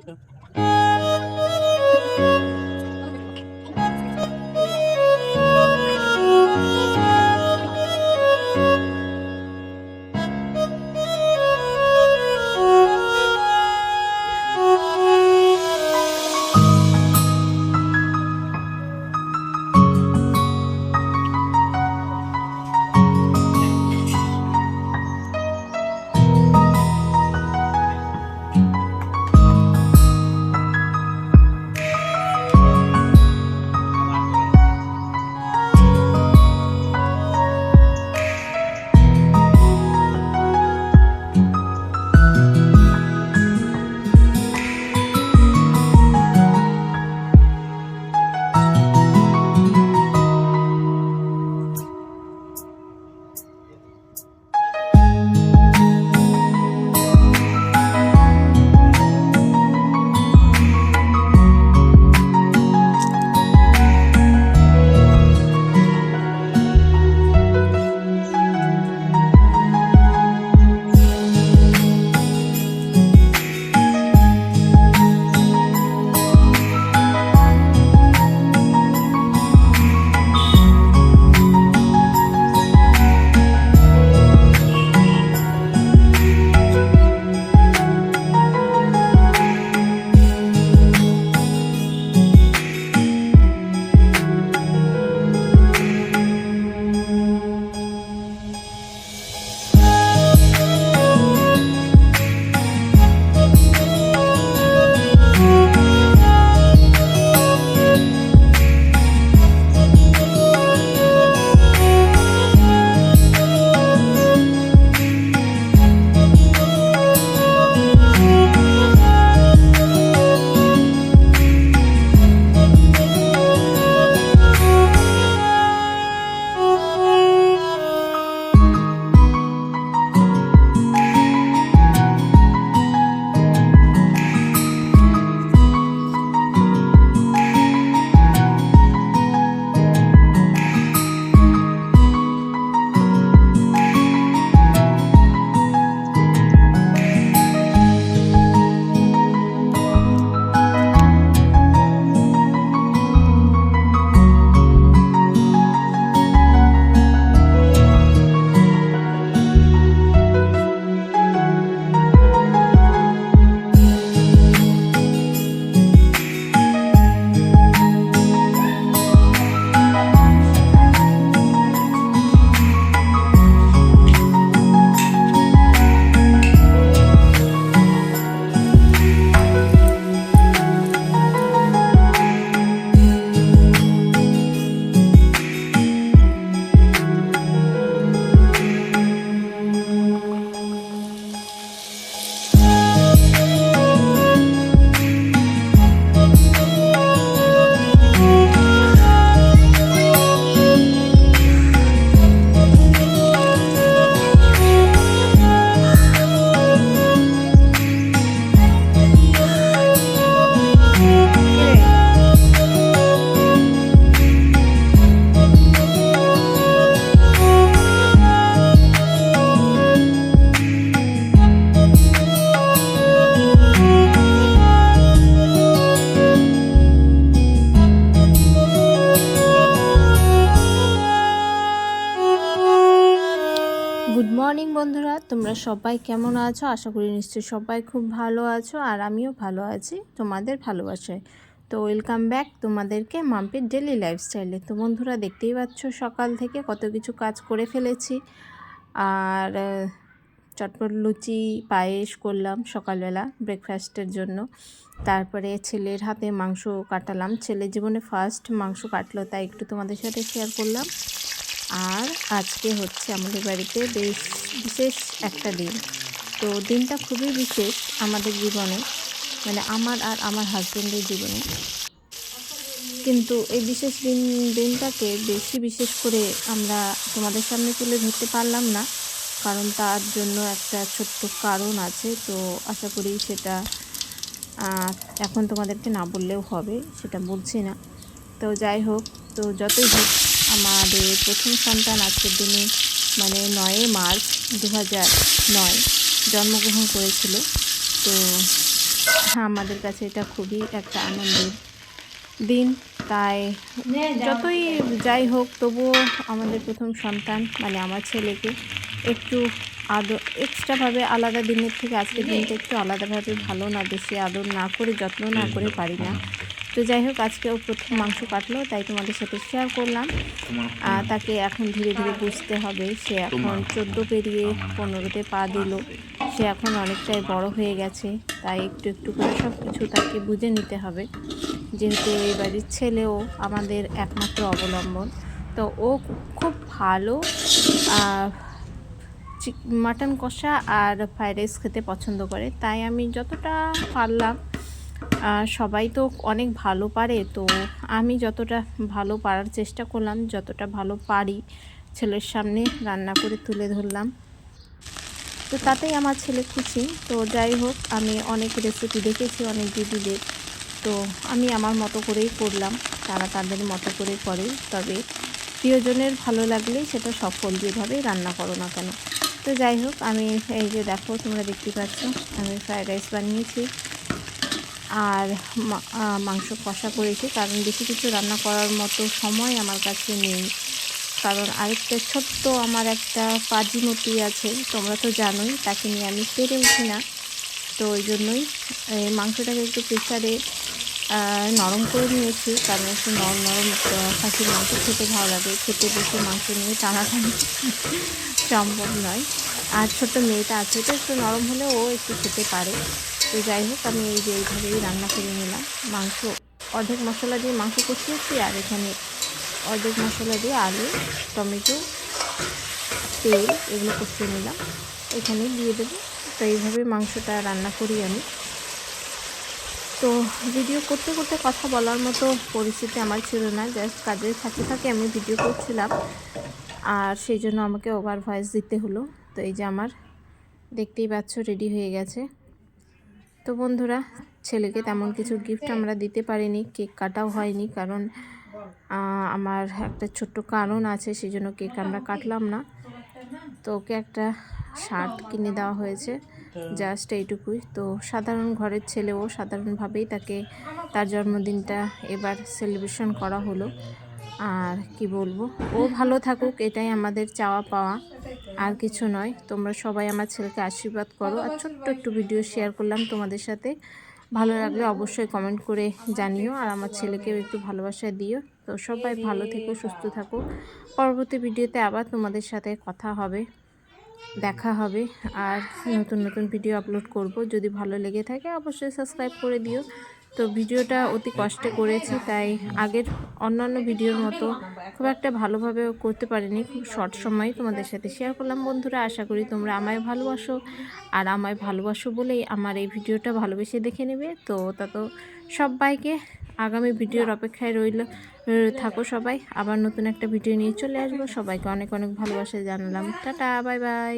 Obrigada. তোমরা সবাই কেমন আছো? আশা করি নিশ্চয়ই সবাই খুব ভালো আছো আর আমিও ভালো আছি তোমাদের ভালোবাসায়। তো ওয়েলকাম ব্যাক তোমাদেরকে মাম্পির ডেলি লাইফস্টাইলে। তো বন্ধুরা, দেখতেই পাচ্ছ সকাল থেকে কত কিছু কাজ করে ফেলেছি। আর চটপট লুচি, পায়েস করলাম সকালবেলা ব্রেকফাস্টের জন্য। তারপরে ছেলের হাতে মাংস কাটালাম। ছেলে জীবনে ফার্স্ট মাংস কাটলো, তাই একটু তোমাদের সাথে শেয়ার করলাম। আর আজকে হচ্ছে আমাদের বাড়িতে বেশ বিশেষ একটা দিন। তো দিনটা খুবই বিশেষ আমাদের জীবনে মানে আমার আর আমার হাজব্যান্ডের জীবনে। কিন্তু এই বিশেষ দিন, দিনটাকে বেশি বিশেষ করে আমরা তোমাদের সামনে তুলে ধরতে পারলাম না, কারণ তার জন্য একটা ছোট্ট কারণ আছে। তো আশা করি সেটা এখন তোমাদেরকে না বললেও হবে, সেটা বলছি না। তো যাই হোক, তো যতই হোক আমাদের প্রথম সন্তান আজকের দিনে মানে নয়ই মার্চ দু নয়। জন্মগ্রহণ করেছিল। তো হ্যাঁ আমাদের কাছে এটা খুবই একটা আনন্দের দিন। তাই যতই যাই হোক, তবুও আমাদের প্রথম সন্তান মানে আমার ছেলেকে একটু আদর, এক্সট্রাভাবে আলাদা দিনের থেকে আজকের দিনটা একটু আলাদাভাবে ভালো না, বেশি আদর না করে, যত্ন না করে পারি না। তো যাই হোক আজকে ও প্রথম মাংস কাটলো তাই তোমাদের সাথে শেয়ার করলাম। আর তাকে এখন ধীরে ধীরে বুঝতে হবে সে এখন চোদ্দ পেরিয়ে পনেরোতে পা দিল। সে এখন অনেকটাই বড় হয়ে গেছে তাই একটু একটু করে সব কিছু তাকে বুঝে নিতে হবে। যেহেতু এই বাড়ির ছেলেও আমাদের একমাত্র অবলম্বন। তো ও খুব ভালো মাটন কষা আর ফ্রাইড রাইস খেতে পছন্দ করে তাই আমি যতটা পারলাম সবাই তো অনেক ভালো পারে, তো আমি যতটা ভালো পারার চেষ্টা করলাম, যতটা ভালো পারি, ছেলের সামনে রান্না করে তুলে ধরলাম। তো তাতেই আমার ছেলে খুশি। তো যাই হোক, আমি অনেক রেসিপি দেখেছি, অনেক দিদিদের তো আমি আমার মতো করেই করলাম। তারা তাদের মতো করে করে। তবে প্রিয়জনের ভালো লাগলে সেটা সফল যেভাবেই রান্না করো না কেন। তো যাই হোক, আমি এই যে দেখো, তোমরা দেখতে পাচ্ছ, আমি ফ্রায়েড রাইস বানিয়েছি। আর মাংস কষা করেছি। কারণ বেশি কিছু রান্না করার মতো সময় আমার কাছে নেই। কারণ আরেকটা ছোট্ট আমার একটা পাজিমতি আছে, তোমরা তো জানোই, তাকে নিয়ে আমি পেরে উঠি না। তো ওই জন্যই মাংসটাকে একটু প্রেশারে নরম করে নিয়েছি। কারণ একটু নরম নরম খাসির মাংস খেতে ভালো লাগে। খেতে বেশি মাংস নিয়ে টানাটানি সম্ভব নয়। আর ছোট মেয়েটা আছে তো একটু নরম হলে ও একটু খেতে পারে। তো যাই হোক, আমি এই যে এইভাবেই রান্না করে নিলাম। মাংস, অর্ধেক মশলা দিয়ে মাংস কষিয়েছি, আর এখানে অর্ধেক মশলা দিয়ে আলু, টমেটো, তেল এগুলো কষিয়ে নিলাম। এখানে দিয়ে দেবো। তো এইভাবে মাংসটা রান্না করি আমি। তো ভিডিও করতে করতে কথা বলার মতো পরিস্থিতি আমার ছিল না। জাস্ট কাজের ফাঁকে ফাঁকে আমি ভিডিও করছিলাম। আর সেই জন্য আমাকে ওভার ভয়েস দিতে হলো। তো এই যে আমার দেখতেই পাচ্ছ রেডি হয়ে গেছে। তো বন্ধুরা, ছেলেকে তেমন কিছু গিফট আমরা দিতে পারিনি কেক কাটাও হয়নি কারণ আমার একটা ছোট্ট কারণ আছে সেই জন্য কেক আমরা কাটলাম না। তো ওকে একটা শার্ট কিনে দেওয়া হয়েছে জাস্ট এইটুকুই। তো সাধারণ ঘরের ছেলেও সাধারণভাবেই তাকে তার জন্মদিনটা এবার সেলিব্রেশন করা হলো। আর কি বলব? ও ভালো থাকুক, এটাই আমাদের চাওয়া পাওয়া। আর কিছু নয়, তোমরা সবাই আমার ছেলেকে আশীর্বাদ করো। আর ছোট্ট একটু ভিডিও শেয়ার করলাম তোমাদের সাথে। ভালো লাগলে অবশ্যই কমেন্ট করে জানিও আর আমার ছেলেকেও একটু ভালোবাসা দিও। তো সবাই ভালো থেকো, সুস্থ থাকো। পরবর্তী ভিডিওতে আবার তোমাদের সাথে কথা হবে, দেখা হবে আর নতুন নতুন ভিডিও আপলোড করব। যদি ভালো লেগে থাকে অবশ্যই সাবস্ক্রাইব করে দিও। তো ভিডিওটা অতি কষ্টে করেছি, তাই আগের অন্যান্য ভিডিওর মতো খুব একটা ভালোভাবে করতে পারিনি। খুব শর্ট সময় তোমাদের সাথে শেয়ার করলাম। বন্ধুরা, আশা করি তোমরা আমায় ভালোবাসো। আর আমায় ভালোবাসো বলেই আমার এই ভিডিওটা ভালোবেসে দেখে নেবে। তো তত সবাইকে আগামী ভিডিওর অপেক্ষায় রইল থাকো সবাই। আবার নতুন একটা ভিডিও নিয়ে চলে আসব। সবাইকে অনেক অনেক ভালোবাসা জানালাম। Tata, bye bye.